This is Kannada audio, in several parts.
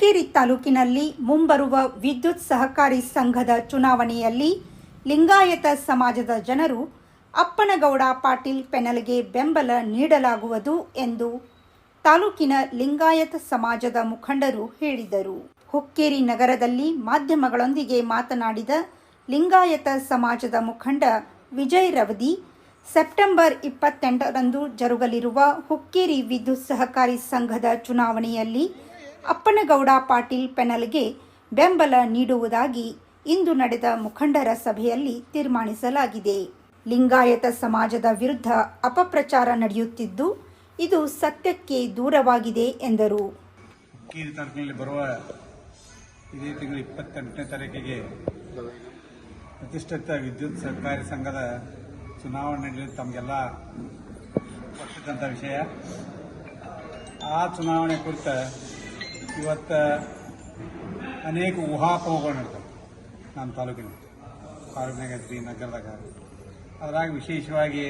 ಹುಕ್ಕೇರಿ ತಾಲೂಕಿನಲ್ಲಿ ಮುಂಬರುವ ವಿದ್ಯುತ್ ಸಹಕಾರಿ ಸಂಘದ ಚುನಾವಣೆಯಲ್ಲಿ ಲಿಂಗಾಯತ ಸಮಾಜದ ಜನರು ಅಪ್ಪನಗೌಡ ಪಾಟೀಲ್ ಪೆನಲ್ಗೆ ಬೆಂಬಲ ನೀಡಲಾಗುವುದು ಎಂದು ತಾಲೂಕಿನ ಲಿಂಗಾಯತ ಸಮಾಜದ ಮುಖಂಡರು ಹೇಳಿದರು. ಹುಕ್ಕೇರಿ ನಗರದಲ್ಲಿ ಮಾಧ್ಯಮಗಳೊಂದಿಗೆ ಮಾತನಾಡಿದ ಲಿಂಗಾಯತ ಸಮಾಜದ ಮುಖಂಡ ವಿಜಯ್ ರವದಿ, ಸೆಪ್ಟೆಂಬರ್ ಇಪ್ಪತ್ತೆಂಟರಂದು ಜರುಗಲಿರುವ ಹುಕ್ಕೇರಿ ವಿದ್ಯುತ್ ಸಹಕಾರಿ ಸಂಘದ ಚುನಾವಣೆಯಲ್ಲಿ ಅಪ್ಪನಗೌಡ ಪಾಟೀಲ್ ಪೆನಲ್ಗೆ ಬೆಂಬಲ ನೀಡುವುದಾಗಿ ಇಂದು ನಡೆದ ಮುಖಂಡರ ಸಭೆಯಲ್ಲಿ ತೀರ್ಮಾನಿಸಲಾಗಿದೆ. ಲಿಂಗಾಯತ ಸಮಾಜದ ವಿರುದ್ಧ ಅಪಪ್ರಚಾರ ನಡೆಯುತ್ತಿದ್ದು, ಇದು ಸತ್ಯಕ್ಕೆ ದೂರವಾಗಿದೆ ಎಂದರು. ಬರುವ ಇದೇ ತಿಂಗಳ ಇಪ್ಪತ್ತೆಂಟನೇ ತಾರೀಕಿಗೆ ಪ್ರತಿಷ್ಠಿತ ವಿದ್ಯುತ್ ಸಹಕಾರಿ ಸಂಘದ ಚುನಾವಣೆ ನಡೆಯಲು ತಮಗೆಲ್ಲ ಗೊತ್ತಿದ್ದಂಥ ವಿಷಯ. ಆ ಚುನಾವಣೆ ಕುರಿತ ಇವತ್ತು ಅನೇಕ ಊಹಾಪೋಹಗಳು ನಡ್ತವೆ ನಮ್ಮ ತಾಲೂಕಿನ ಐತ್ರಿ ನಗರದಾಗ. ಅದ್ರಾಗ ವಿಶೇಷವಾಗಿ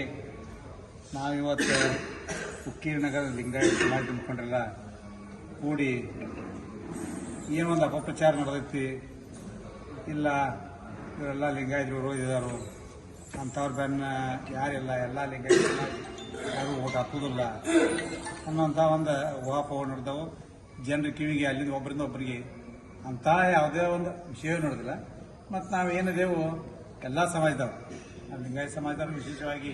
ನಾವಿವತ್ತು ಉಕ್ಕೀರ್ ನಗರ ಲಿಂಗಾಯತ ಸಮಾಜ ಮುಖಂಡರೆಲ್ಲ ಕೂಡಿ ಏನೊಂದು ಅಪಪ್ರಚಾರ ನಡೆದೈತಿ. ಇಲ್ಲ, ಇವರೆಲ್ಲ ಲಿಂಗಾಯತರು ವಿರೋಧಿ ಇದಾರು. ಅಂಥವ್ರ ಬೆನ್ನ ಯಾರಿಲ್ಲ, ಎಲ್ಲ ಲಿಂಗಾಯತ ಯಾರು ಓಟ್ ಹಾಕೋದಿಲ್ಲ ಅನ್ನೋಂಥ ಒಂದು ಊಹಾಪೋಹ ನಡೆದವು. ಜನರ ಕಿವಿಗೆ ಅಲ್ಲಿಂದ ಒಬ್ಬರಿಂದ ಒಬ್ಬರಿಗೆ ಅಂತ ಯಾವುದೇ ಒಂದು ವಿಷಯ ನೋಡೋದಿಲ್ಲ. ಮತ್ತು ನಾವು ಏನಿದೆವು ಎಲ್ಲ ಸಮಾಜದವ್ರು. ನಾವು ಲಿಂಗಾಯತ ಸಮಾಜದವ್ರು ವಿಶೇಷವಾಗಿ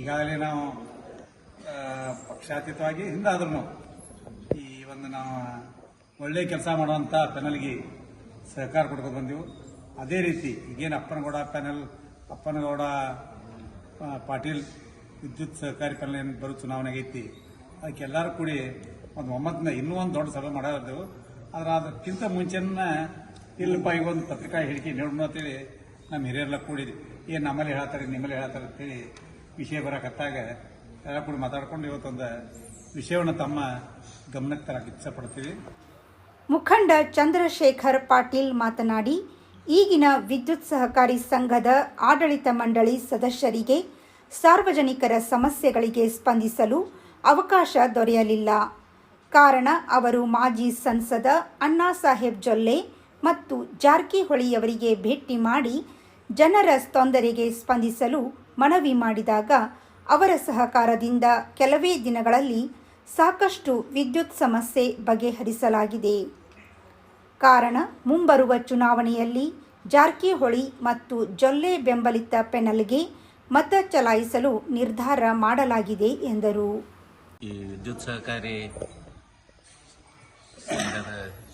ಈಗಾಗಲೇ ನಾವು ಪಕ್ಷಾತೀತವಾಗಿ ಹಿಂದಾದ್ರೂ ಈ ಒಂದು ನಾವು ಒಳ್ಳೆ ಕೆಲಸ ಮಾಡುವಂಥ ಪ್ಯಾನಲ್ಗೆ ಸಹಕಾರ ಕೊಡ್ಕೊಂಡು ಬಂದೆವು. ಅದೇ ರೀತಿ ಈಗೇನು ಅಪ್ಪನಗೌಡ ಪ್ಯಾನೆಲ್ ಅಪ್ಪನಗೌಡ ಪಾಟೀಲ್ ವಿದ್ಯುತ್ ಸಹಕಾರಿ ಪ್ಯಾನಲ್ ಏನು ಬರೋ ಚುನಾವಣೆಗೆ ಐತಿ ಅದಕ್ಕೆಲ್ಲರೂ ಕೂಡಿ ಒಂದು ಒಮ್ಮತ್ತಿನ ಇನ್ನೂ ಒಂದು ದೊಡ್ಡ ಸಭೆ ಮಾಡಿದೆವು ಆದ್ರೆ ಅದಕ್ಕಿಂತ ಮುಂಚೆನ ಇಲ್ಲಪ್ಪ ಈಗ ಒಂದು ಪತ್ರಿಕಾ ಹೇಳಿಕೆ ನೀಡೋಣ ಅಂತೇಳಿ ನಮ್ಮ ಹಿರಿಯರೆಲ್ಲ ಕೂಡಿದ್ವಿ. ಏನು ನಮ್ಮಲ್ಲಿ ಹೇಳ್ತಾರೆ, ನಿಮ್ಮಲ್ಲಿ ಹೇಳ್ತಾರೆ ಅಂತೇಳಿ ವಿಷಯ ಬರಕತ್ತಾಗ ಎಲ್ಲ ಕೂಡಿ ಮಾತಾಡ್ಕೊಂಡು ಇವತ್ತೊಂದು ವಿಷಯವನ್ನು ತಮ್ಮ ಗಮನಕ್ಕೆ ತರಕ್ಕೆ ಇಚ್ಛಪಡ್ತೀವಿ. ಮುಖಂಡ ಚಂದ್ರಶೇಖರ್ ಪಾಟೀಲ್ ಮಾತನಾಡಿ, ಈಗಿನ ವಿದ್ಯುತ್ ಸಹಕಾರಿ ಸಂಘದ ಆಡಳಿತ ಮಂಡಳಿ ಸದಸ್ಯರಿಗೆ ಸಾರ್ವಜನಿಕರ ಸಮಸ್ಯೆಗಳಿಗೆ ಸ್ಪಂದಿಸಲು ಅವಕಾಶ ದೊರೆಯಲಿಲ್ಲ. ಕಾರಣ ಅವರು ಮಾಜಿ ಸಂಸದ ಅಣ್ಣಾ ಸಾಹೇಬ್ ಜೊಲ್ಲೆ ಮತ್ತು ಜಾರಕಿಹೊಳಿಯವರಿಗೆ ಭೇಟಿ ಮಾಡಿ ಜನರ ತೊಂದರೆಗೆ ಸ್ಪಂದಿಸಲು ಮನವಿ ಮಾಡಿದಾಗ ಅವರ ಸಹಕಾರದಿಂದ ಕೆಲವೇ ದಿನಗಳಲ್ಲಿ ಸಾಕಷ್ಟು ವಿದ್ಯುತ್ ಸಮಸ್ಯೆ ಬಗೆಹರಿಸಲಾಗಿದೆ. ಕಾರಣ ಮುಂಬರುವ ಚುನಾವಣೆಯಲ್ಲಿ ಜಾರಕಿಹೊಳಿ ಮತ್ತು ಜೊಲ್ಲೆ ಬೆಂಬಲಿತ ಪೆನಲ್ಗೆ ಮತ ಚಲಾಯಿಸಲು ನಿರ್ಧಾರ ಮಾಡಲಾಗಿದೆ ಎಂದರು. ವಿದ್ಯುತ್ ಸಹಕಾರಿ ಸಂಘದ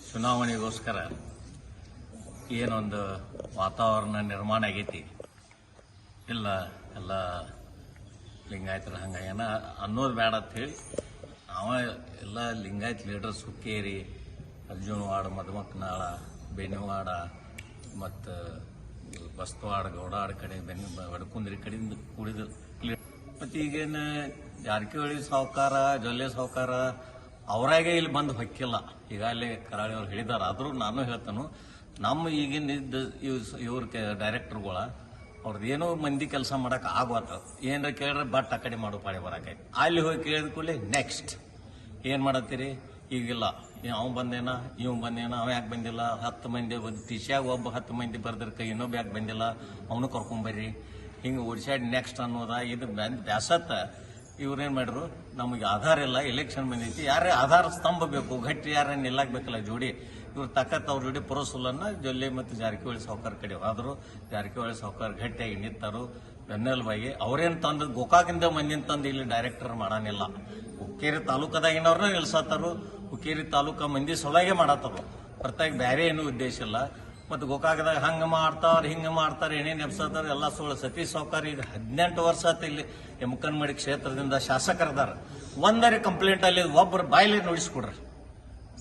ಚುನಾವಣೆಗೋಸ್ಕರ ಏನೊಂದು ವಾತಾವರಣ ನಿರ್ಮಾಣ ಆಗೈತಿ? ಇಲ್ಲ, ಎಲ್ಲ ಲಿಂಗಾಯತರ ಹಂಗಾಗ್ಯಾನ ಅನ್ನೋದು ಬೇಡ ಅಂತ ಹೇಳಿ ಅವ ಎಲ್ಲ ಲಿಂಗಾಯತ್ ಲೀಡರ್ಸ್ ಹುಕ್ಕೇರಿ ಅರ್ಜುನವಾಡ, ಮಧುಮಕ್ಕನಾಳ, ಬೆನಿವಾಡ ಮತ್ತು ಬಸ್ತವಾಡ ಗೌಡಾಡ ಕಡೆ ಬೆನ್ನ ವಡಕುಂದ್ರಿ ಕಡೆಯಿಂದ ಕೂಡಿದ ಮತ್ತು ಈಗೇನು ಜಾರಕಿಹೊಳಿ ಸಾವುಕಾರ, ಜೊಲ್ಲೆ ಸಾವುಕಾರ ಅವರಾಗೆ ಇಲ್ಲಿ ಬಂದು ಹೊಕ್ಕಿಲ್ಲ. ಈಗಾಗಲೇ ಕರಾಳಿ ಅವ್ರು ಹೇಳಿದಾರೆ. ಆದರೂ ನಾನು ಹೇಳ್ತಾನು, ನಮ್ಮ ಈಗಿನ ಇವ್ರ ಡೈರೆಕ್ಟರ್ಗಳ ಅವ್ರದ್ದು ಏನೋ ಮಂದಿ ಕೆಲಸ ಮಾಡೋಕೆ ಆಗೋದು ಏನರ ಕೇಳಿದ್ರೆ ಬಟ್ ಆ ಕಡೆ ಮಾಡೋ ಪಾಳಿ ಬರಕೈತಿ ಅಲ್ಲಿ ಹೋಗಿ ಕೇಳಿದ ಕೂಡಲೇ ನೆಕ್ಸ್ಟ್ ಏನು ಮಾಡತ್ತೀರಿ? ಈಗಿಲ್ಲ. ಅವ್ ಬಂದೇನ? ಇವ್ ಬಂದೇನ? ಅವ ಯಾಕೆ ಬಂದಿಲ್ಲ? ಹತ್ತು ಮಂದಿ ಟಿಶ್ಯಾಗ ಒಬ್ಬ ಹತ್ತು ಮಂದಿ ಬರ್ದಿರ್ಕ ಇನ್ನೊಬ್ಬ ಯಾಕೆ ಬಂದಿಲ್ಲ? ಅವನು ಕರ್ಕೊಂಬರ್ರಿ ಹಿಂಗೆ ಓಡಿಸಾಡಿ ನೆಕ್ಸ್ಟ್ ಅನ್ನೋದ, ಇದು ಬ್ಯಾಸತ್ತ. ಇವ್ರೇನ್ ಮಾಡ್ರು? ನಮಗೆ ಆಧಾರ ಇಲ್ಲ ಎಲೆಕ್ಷನ್ ಬಂದೈತಿ. ಯಾರೇ ಆಧಾರ ಸ್ತಂಭ ಬೇಕು, ಗಟ್ಟಿ ಯಾರ ನಿಲ್ಲಾಕ್ಬೇಕಲ್ಲ ಜೋಡಿ, ಇವ್ರು ತಕ್ಕತ್ತ ಅವ್ರ ಜೋಡಿ ಪುರಸುಲನ್ನ ಜೊಲ್ಲೆ ಮತ್ತು ಜಾರಕಿಹೊಳಿ ಸಾವುಕಾರ ಕಡೆ ಹೋದ್ರು ಜಾರಕಿಹೊಳಿ ಸಾವುಕಾರ ಗಟ್ಟಿಯಾಗಿ ನಿಂತರು, ಬೆನ್ನೆಲುಬಾಗಿ ಅವ್ರೇನ್ ತಂದು, ಗೋಕಾಕಿಂದ ಮಂದಿನ ತಂದು ಇಲ್ಲಿ ಡೈರೆಕ್ಟರ್ ಮಾಡಾನಿಲ್ಲ. ಹುಕ್ಕೇರಿ ತಾಲೂಕದಾಗಿನವ್ರನ್ನ ನಿಲ್ಸತ್ತಾರು ಹುಕ್ಕೇರಿ ತಾಲೂಕ ಮಂದಿ ಸೊಳಗೆ ಮಾಡತ್ತಾರು ಹೊರತಾಗಿ ಬೇರೆ ಏನೂ ಉದ್ದೇಶ ಇಲ್ಲ. ಮತ್ತು ಗೋಕಾಕದಾಗ ಹಂಗೆ ಮಾಡ್ತಾರ ಹಿಂಗೆ ಮಾಡ್ತಾರೆ, ಏನೇನು ಎಬ್ಸತಾರ ಎಲ್ಲ ಸುಳ್ಳು. ಸತಿ ಸಾವ್ಕಾರ ಈಗ ಹದಿನೆಂಟು ವರ್ಷ ಆತ ಇಲ್ಲಿ ಯಮಕನ್ಮಡಿ ಕ್ಷೇತ್ರದಿಂದ ಶಾಸಕರದಾರ. ಒಂದರೆ ಕಂಪ್ಲೇಂಟ್ ಅಲ್ಲಿ ಒಬ್ಬರು ಬಾಯಿಲೆ ನುಡಿಸ್ಕೊಡ್ರಿ.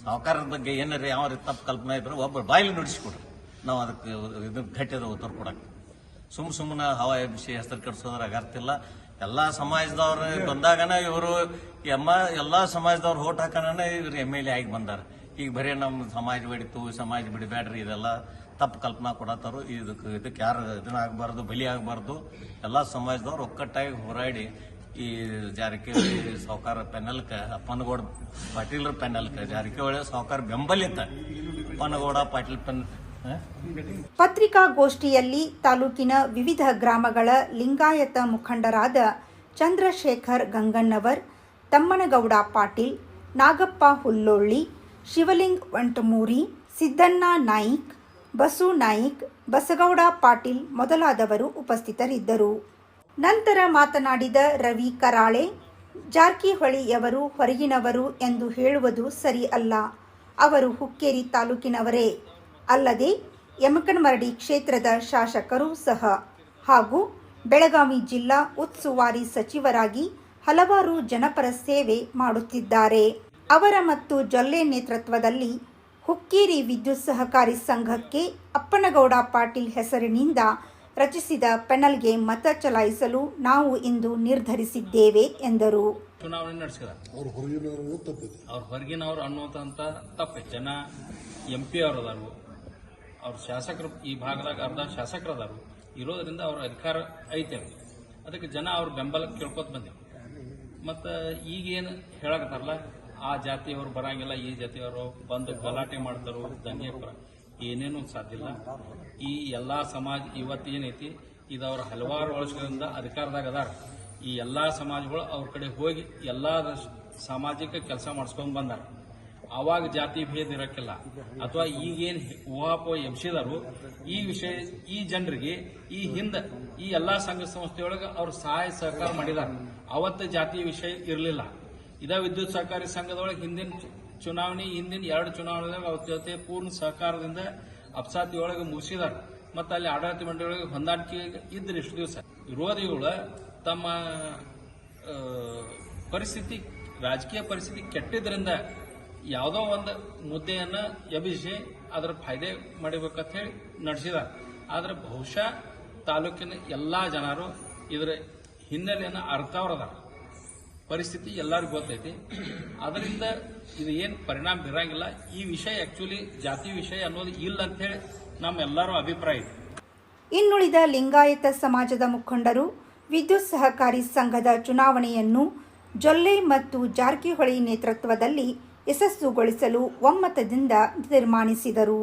ಸಾವುಕಾರದ ಬಗ್ಗೆ ಏನಾರ ಯಾವ ರೀತಿ ತಪ್ಪು ಕಲ್ಪನೆ ಇದ್ರೆ ಒಬ್ಬರು ಬಾಯಿಲೆ ನುಡಿಸ್ಕೊಡ್ರಿ. ನಾವು ಅದಕ್ಕೆ ಇದು ಘಟ್ಟದ ಉತ್ತರ ಕೊಡಕ್ಕೆ ಸುಮ್ ಸುಮ್ಮನೆ ಹವಾ ಬಿಸಿ ಹೆಸರು ಅರ್ಥ ಅಗರ್ತಿಲ್ಲ ಎಲ್ಲಾ ಸಮಾಜದವ್ರು ಬಂದಾಗನ ಇವರು ಎಮ್ಮ ಎಲ್ಲಾ ಸಮಾಜದವ್ರು ಓಟ್ ಹಾಕನ ಇವ್ರು ಎಂ ಎಲ್ ಎ ಆಗಿ ಬಂದಾರ. ಈಗ ಬರೀ ನಮ್ಮ ಸಮಾಜ ಬಿಡಿತು, ಸಮಾಜ ಬಿಡಬೇಡ್ರಿ, ಇದೆಲ್ಲ ತಪ್ಪು ಕಲ್ಪನಾ ಕೊಡತ್ತಾರು ಇದಕ್ಕೆ ಇದಕ್ಕೆ ಯಾರು ಇದನ್ನ ಆಗಬಾರ್ದು, ಬಲಿ ಆಗಬಾರ್ದು ಎಲ್ಲ ಸಮಾಜದವ್ರು ಒಕ್ಕಟ್ಟಾಗಿ ಹೋರಾಡಿ ಈ ಜಾರಕಿಹೊಳಿ ಸಾಹುಕಾರ ಪೆನಲ್ಕ ಅಪ್ಪನಗೌಡ ಪಾಟೀಲ್ರ ಪೆನಲ್ಕ, ಜಾರಕಿಹೊಳಿ ಸಾಹುಕಾರ ಬೆಂಬಲಿತ ಅಪ್ಪನಗೌಡ ಪಾಟೀಲ್ ಪೆನ್? ಪತ್ರಿಕಾಗೋಷ್ಠಿಯಲ್ಲಿ ತಾಲೂಕಿನ ವಿವಿಧ ಗ್ರಾಮಗಳ ಲಿಂಗಾಯತ ಮುಖಂಡರಾದ ಚಂದ್ರಶೇಖರ್ ಗಂಗಣ್ಣವರ್ ತಮ್ಮನಗೌಡ ಪಾಟೀಲ್, ನಾಗಪ್ಪ ಹುಲ್ಲೊಳ್ಳಿ ಶಿವಲಿಂಗ್ ವಂಟಮೂರಿ, ಸಿದ್ದಣ್ಣ ನಾಯಿಕ್, ಬಸು ನಾಯಿಕ್, ಬಸಗೌಡ ಪಾಟೀಲ್ ಮೊದಲಾದವರು ಉಪಸ್ಥಿತರಿದ್ದರು. ನಂತರ ಮಾತನಾಡಿದ ರವಿ ಕರಾಳೆ, ಜಾರಕಿಹೊಳಿಯವರು ಹೊರಗಿನವರು ಎಂದು ಹೇಳುವುದು ಸರಿ ಅಲ್ಲ. ಅವರು ಹುಕ್ಕೇರಿ ತಾಲೂಕಿನವರೇ. ಅಲ್ಲದೆ ಯಮಕನಮರಡಿ ಕ್ಷೇತ್ರದ ಶಾಸಕರೂ ಸಹ. ಹಾಗೂ ಬೆಳಗಾವಿ ಜಿಲ್ಲಾ ಉಸ್ತುವಾರಿ ಸಚಿವರಾಗಿ ಹಲವಾರು ಜನಪರ ಸೇವೆ ಮಾಡುತ್ತಿದ್ದಾರೆ. ಅವರ ಮತ್ತು ಜೊಲ್ಲೆ ನೇತೃತ್ವದಲ್ಲಿ ಹುಕ್ಕೇರಿ ವಿದ್ಯುತ್ ಸಹಕಾರಿ ಸಂಘಕ್ಕೆ ಅಪ್ಪನಗೌಡ ಪಾಟೀಲ್ ಹೆಸರಿನಿಂದ ರಚಿಸಿದ ಪೆನಲ್ಗೆ ಮತ ಚಲಾಯಿಸಲು ನಾವು ಇಂದು ನಿರ್ಧರಿಸಿದ್ದೇವೆ ಎಂದರು. ಚುನಾವಣೆ ನಡೆಸಿದ ಅವ್ರು ಹೊರಗಿನವರು ತಪ್ಪಿದೆ. ಅವ್ರ ಹೊರಗಿನವ್ರು ಅನ್ನುವಂಥ ತಪ್ಪೆ. ಜನ ಎಂ ಪಿ ಅವರು ಅದಾರು ಅವ್ರು ಶಾಸಕರು ಈ ಭಾಗದಾಗ ಅರ್ಧ ಶಾಸಕರು ಅದಾರು ಇರೋದ್ರಿಂದ ಅವ್ರ ಅಧಿಕಾರ ಐತೆ ಅದಕ್ಕೆ ಜನ ಅವ್ರ ಬೆಂಬಲಕ್ಕೆ ಕೇಳ್ಕೊತ ಬಂದಿವೆ ಮತ್ತು ಈಗೇನು ಹೇಳಕತ್ತಾರಲ್ಲ? ಆ ಜಾತಿಯವರು ಬರಂಗಿಲ್ಲ, ಈ ಜಾತಿಯವರು ಬಂದು ಗಲಾಟೆ ಮಾಡ್ತಾರೋ ದಂಗೆ ಏನೇನು ಸಾಧ್ಯ ಇಲ್ಲ. ಈ ಎಲ್ಲಾ ಸಮಾಜ ಇವತ್ತು ಏನೈತಿ, ಇದು ಅವ್ರ ಹಲವಾರು ವರ್ಷಗಳಿಂದ ಅಧಿಕಾರದಾಗ ಅದಾರ. ಈ ಎಲ್ಲಾ ಸಮಾಜಗಳು ಅವ್ರ ಕಡೆ ಹೋಗಿ ಎಲ್ಲಾ ಸಾಮಾಜಿಕ ಕೆಲಸ ಮಾಡಿಸ್ಕೊಂಡ್ ಬಂದಾರ. ಅವಾಗ ಜಾತಿ ಭೇದ ಇರಕ್ಕಿಲ್ಲ. ಅಥವಾ ಈಗೇನ್ ಊಹಾಪೋ ಎಬ್ಸಿದಾರು, ಈ ವಿಷಯ, ಈ ಜನರಿಗೆ ಈ ಹಿಂದ, ಈ ಎಲ್ಲಾ ಸಂಘ ಸಂಸ್ಥೆಯೊಳಗೆ ಅವ್ರು ಸಹಾಯ ಸಹಕಾರ ಮಾಡಿದಾರ. ಅವತ್ತು ಜಾತಿ ವಿಷಯ ಇರಲಿಲ್ಲ. ಇದ ವಿದ್ಯುತ್ ಸಹಕಾರಿ ಸಂಘದೊಳಗೆ ಹಿಂದಿನ ಚುನಾವಣೆ, ಹಿಂದಿನ ಎರಡು ಚುನಾವಣೆದಾಗ ಅವ್ರ ಜೊತೆ ಪೂರ್ಣ ಸಹಕಾರದಿಂದ ಅಪ್ಸಾತಿಯೊಳಗೆ ಮುಗಿಸಿದಾರ. ಮತ್ತು ಅಲ್ಲಿ ಆಡಳಿತ ಮಂಡಳಿಯೊಳಗೆ ಹೊಂದಾಣಿಕೆ ಇದ್ರು ಇಷ್ಟು ದಿವಸ. ವಿರೋಧಿಗಳು ತಮ್ಮ ಪರಿಸ್ಥಿತಿ, ರಾಜಕೀಯ ಪರಿಸ್ಥಿತಿ ಕೆಟ್ಟಿದ್ರಿಂದ ಯಾವುದೋ ಒಂದು ಮುದ್ದೆಯನ್ನ ಎಬ್ಬಿಸಿ ಅದರ ಫಾಯ್ದೆ ಮಾಡಬೇಕಂತ ಹೇಳಿ ನಡೆಸಿದ ಆದ್ರೆ ಬಹುಶಃ ತಾಲೂಕಿನ ಎಲ್ಲಾ ಜನರು ಇದರ ಹಿನ್ನೆಲೆಯನ್ನು ಅರ್ಥವ್ರದ ಪರಿಸ್ಥಿತಿ ಎಲ್ಲರಿಗೂ ಗೊತ್ತೈತಿ. ಅದರಿಂದ ಇದು ಏನು ಪರಿಣಾಮ ಬೀರಂಗಿಲ್ಲ. ಈ ವಿಷಯ ಆಕ್ಚುಲಿ ಜಾತಿ ವಿಷಯ ಅನ್ನೋದು ಇಲ್ಲ ಅಂತ ಹೇಳಿ ನಮ್ಮೆಲ್ಲರೂ ಅಭಿಪ್ರಾಯ ಇದೆ ಇನ್ನುಳಿದ ಲಿಂಗಾಯತ ಸಮಾಜದ ಮುಖಂಡರು ವಿದ್ಯುತ್ ಸಹಕಾರಿ ಸಂಘದ ಚುನಾವಣೆಯನ್ನು ಜೊಲ್ಲೆ ಮತ್ತು ಜಾರಕಿಹೊಳಿ ನೇತೃತ್ವದಲ್ಲಿ ಯಶಸ್ಸುಗೊಳಿಸಲು ಒಮ್ಮತದಿಂದ ತೀರ್ಮಾನಿಸಿದರು.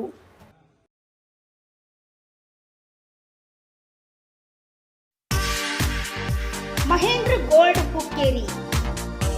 ಮಹೇಂದ್ರ ಗೋಲ್ಡ್ ಹುಕ್ಕೇರಿ